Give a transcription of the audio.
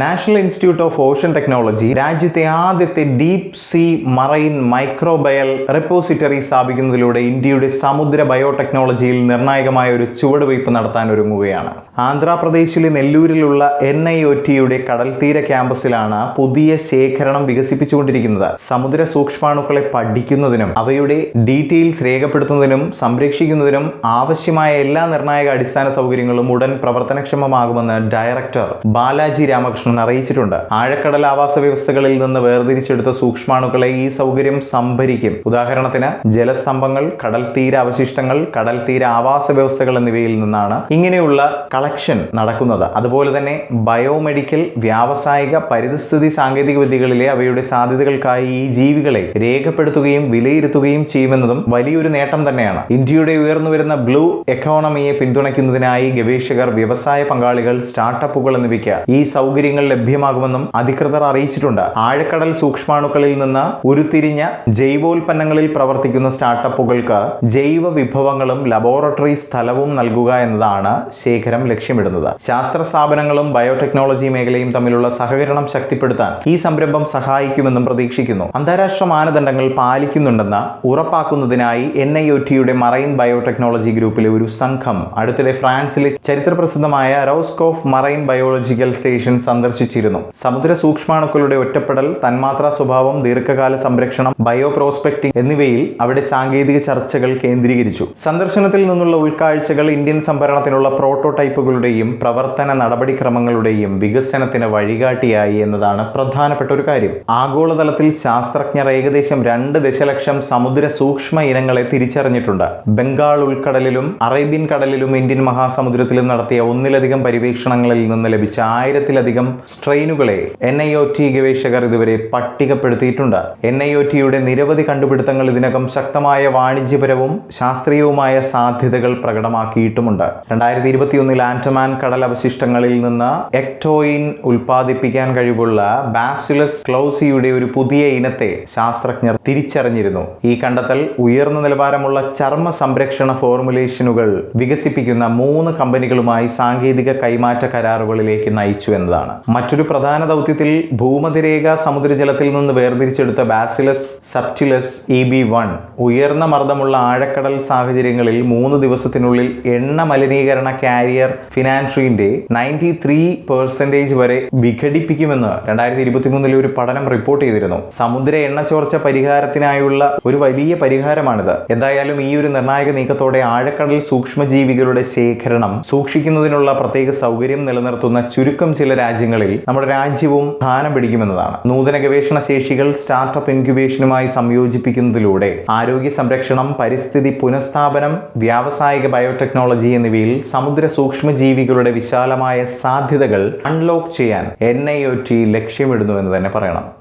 National institute of ocean technology രാജ്യത്തെ ആദ്യത്തെ deep sea marine microbial repository സ്ഥാപിക്കുന്നതിലൂടെ ഇന്ത്യയുടെ സമുദ്ര ബയോടെക്നോളജിയിൽ നിർണായകമായ ഒരു ചുവടുവയ്പ് നടത്താൻ ഒരുങ്ങുകയാണ്. ആന്ധ്രാപ്രദേശിലെ നെല്ലൂരിലുള്ള എൻ ഐ ഒ ടിയുടെ കടൽത്തീര ക്യാമ്പസിലാണ് പുതിയ ശേഖരണം വികസിപ്പിച്ചുകൊണ്ടിരിക്കുന്നത്. സമുദ്ര സൂക്ഷ്മാണുക്കളെ പഠിക്കുന്നതിനും അവയുടെ ഡീറ്റെയിൽസ് രേഖപ്പെടുത്തുന്നതിനും സംരക്ഷിക്കുന്നതിനും ആവശ്യമായ എല്ലാ നിർണായക അടിസ്ഥാന സൗകര്യങ്ങളും ഉടൻ പ്രവർത്തനക്ഷമമാകുമെന്ന് ഡയറക്ടർ ബാലാജി രാമകൃഷ്ണൻ അറിയിച്ചിട്ടുണ്ട്. ആഴക്കടൽ ആവാസ വ്യവസ്ഥകളിൽ നിന്ന് വേർതിരിച്ചെടുത്ത സൂക്ഷ്മാണുക്കളെ ഈ സൗകര്യം സംഭരിക്കും. ഉദാഹരണത്തിന് ജലസ്തംഭങ്ങൾ കടൽ തീര അവശിഷ്ടങ്ങൾ കടൽ തീര ആവാസ വ്യവസ്ഥകൾ എന്നിവയിൽ നിന്നാണ് ഇങ്ങനെയുള്ള കളക്ഷൻ നടക്കുന്നത്. അതുപോലെ തന്നെ ബയോമെഡിക്കൽ വ്യാവസായിക പരിസ്ഥിതി സാങ്കേതിക വിദ്യകളിലെ അവയുടെ സാധ്യതകൾക്കായി ഈ ജീവികളെ രേഖപ്പെടുത്തുകയും വിലയിരുത്തുകയും ചെയ്യുമെന്നതും വലിയൊരു നേട്ടം തന്നെയാണ്. ഇന്ത്യയുടെ ഉയർന്നുവരുന്ന ബ്ലൂ എക്കോണമിയെ പിന്തുണയ്ക്കുന്നതിനായി ഗവേഷകർ വ്യവസായ പങ്കാളികൾ സ്റ്റാർട്ടപ്പുകൾ എന്നിവയ്ക്ക് ഈ സൗകര്യങ്ങൾ ലഭ്യമാകുമെന്നും അധികൃതർ അറിയിച്ചിട്ടുണ്ട്. ആഴക്കടൽ സൂക്ഷ്മാണുക്കളിൽ നിന്ന് ഉരുത്തിരിഞ്ഞ ജൈവോൽപ്പന്നങ്ങളിൽ പ്രവർത്തിക്കുന്ന സ്റ്റാർട്ടപ്പുകൾക്ക് ജൈവ വിഭവങ്ങളും ലബോറട്ടറി സ്ഥലവും നൽകുക എന്നതാണ് ശേഖരം ലക്ഷ്യമിടുന്നത്. ശാസ്ത്ര സ്ഥാപനങ്ങളും ബയോടെക്നോളജി മേഖലയും തമ്മിലുള്ള സഹകരണം ശക്തിപ്പെടുത്താൻ ഈ സംരംഭം സഹായിക്കുമെന്നും പ്രതീക്ഷിക്കുന്നു. അന്താരാഷ്ട്ര മാനദണ്ഡങ്ങൾ പാലിക്കുന്നുണ്ടെന്ന് ഉറപ്പാക്കുന്നതിനായി എൻ ഐ ഒ ടിയുടെ മറൈൻ ബയോടെക്നോളജി ഗ്രൂപ്പിലെ ഒരു സംഘം അടുത്തിടെ ഫ്രാൻസിലെ ചരിത്രപ്രസിദ്ധമായ റോസ്കോഫ് മറൈൻ ബയോളജിക്കൽ സ്റ്റേഷൻ സന്ദർശിച്ചിരുന്നു. സമുദ്ര സൂക്ഷ്മാണുക്കളുടെ ഒറ്റപ്പെടൽ തന്മാത്രാ സ്വഭാവം ദീർഘകാല സംരക്ഷണം ബയോ പ്രോസ്പെക്ടിംഗ് എന്നിവയിൽ അവിടെ സാങ്കേതിക ചർച്ചകൾ കേന്ദ്രീകരിച്ചു. സന്ദർശനത്തിൽ നിന്നുള്ള ഉൾക്കാഴ്ചകൾ ഇന്ത്യൻ സംഭരണത്തിനുള്ള പ്രോട്ടോടൈപ്പുകളുടെയും പ്രവർത്തന നടപടിക്രമങ്ങളുടെയും വികസനത്തിന് വഴികാട്ടിയായി എന്നതാണ് പ്രധാനപ്പെട്ട ഒരു കാര്യം. ആഗോളതലത്തിൽ ശാസ്ത്രജ്ഞർ ഏകദേശം രണ്ട് ദശലക്ഷം സമുദ്ര സൂക്ഷ്മ ഇനങ്ങളെ തിരിച്ചറിഞ്ഞിട്ടുണ്ട്. ബംഗാൾ ഉൾക്കടലിലും അറേബ്യൻ കടലിലും ഇന്ത്യൻ മഹാസമുദ്രത്തിലും നടത്തിയ ഒന്നിലധികം പര്യവേക്ഷണങ്ങളിൽ നിന്ന് ലഭിച്ച ആയിരത്തിലധികം സ്ട്രെയിനുകളെ എൻ ഐ ഒ ടി ഗവേഷകർ ഇതുവരെ പട്ടികപ്പെടുത്തിയിട്ടുണ്ട്. എൻ ഐ ഒ ടിയുടെ നിരവധി കണ്ടുപിടുത്തങ്ങൾ ഇതിനകം ശക്തമായ വാണിജ്യപരവും ശാസ്ത്രീയവുമായ സാധ്യതകൾ പ്രകടമാക്കിയിട്ടുമുണ്ട്. രണ്ടായിരത്തി ഇരുപത്തിയൊന്നിൽ ആന്റമാൻ കടൽ അവശിഷ്ടങ്ങളിൽ നിന്ന് എക്ടോയിൻ ഉൽപ്പാദിപ്പിക്കാൻ കഴിവുള്ള ബാസിലസ് ക്ലൗസിയുടെ ഒരു പുതിയ ഇനത്തെ ശാസ്ത്രജ്ഞർ തിരിച്ചറിഞ്ഞിരുന്നു. ഈ കണ്ടെത്തൽ ഉയർന്ന നിലവാരമുള്ള ചർമ്മ സംരക്ഷണ ഫോർമുലേഷനുകൾ വികസിപ്പിക്കുന്ന മൂന്ന് കമ്പനികളുമായി സാങ്കേതിക കൈമാറ്റ കരാറുകളിലേക്ക് നയിച്ചു എന്നതാണ്. മറ്റൊരു പ്രധാന ദൗത്യത്തിൽ ഭൂമതിരേഖ സമുദ്രജലത്തിൽ നിന്ന് വേർതിരിച്ചെടുത്ത bacillus subtilis E B one ഉയർന്ന മർദ്ദമുള്ള ആഴക്കടൽ സാഹചര്യങ്ങളിൽ മൂന്ന് ദിവസത്തിനുള്ളിൽ എണ്ണ മലിനീകരണ കാരിയർ ഫിനാൻഷ്രീന്റെ നയന്റി ത്രീ പെർസെന്റേജ് വരെ വിഘടിപ്പിക്കുമെന്ന് രണ്ടായിരത്തി ഇരുപത്തിമൂന്നിലെ ഒരു പഠനം റിപ്പോർട്ട് ചെയ്തിരുന്നു. സമുദ്ര എണ്ണ ചോർച്ച പരിഹാരത്തിനായുള്ള ഒരു വലിയ പരിഹാരമാണിത്. എന്തായാലും ഈ ഒരു നിർണായക നീക്കത്തോടെ ആഴക്കടൽ സൂക്ഷ്മജീവികളുടെ ശേഖരണം സൂക്ഷിക്കുന്നതിനുള്ള പ്രത്യേക സൗകര്യം നിലനിർത്തുന്ന ചുരുക്കം ചില രാജ്യങ്ങളിൽ നമ്മുടെ രാജ്യവും സ്ഥാനം പിടിക്കുമെന്നതാണ്. നൂതന ഗവേഷണ ശേഷികൾ സ്റ്റാർട്ടപ്പ് ഇൻക്യുബേഷനുമായി സംയോജിപ്പിക്കുന്നതിലൂടെ ആരോഗ്യ സംരക്ഷണം പരിസ്ഥിതി പുനഃസ്ഥാപനം വ്യാവസായിക ബയോടെക്നോളജി എന്നിവയിൽ സമുദ്ര സൂക്ഷ്മജീവികളുടെ വിശാലമായ സാധ്യതകൾ അൺലോക്ക് ചെയ്യാൻ എൻ ഐ ഒ ടി ലക്ഷ്യമിടുന്നു എന്ന് തന്നെ പറയണം.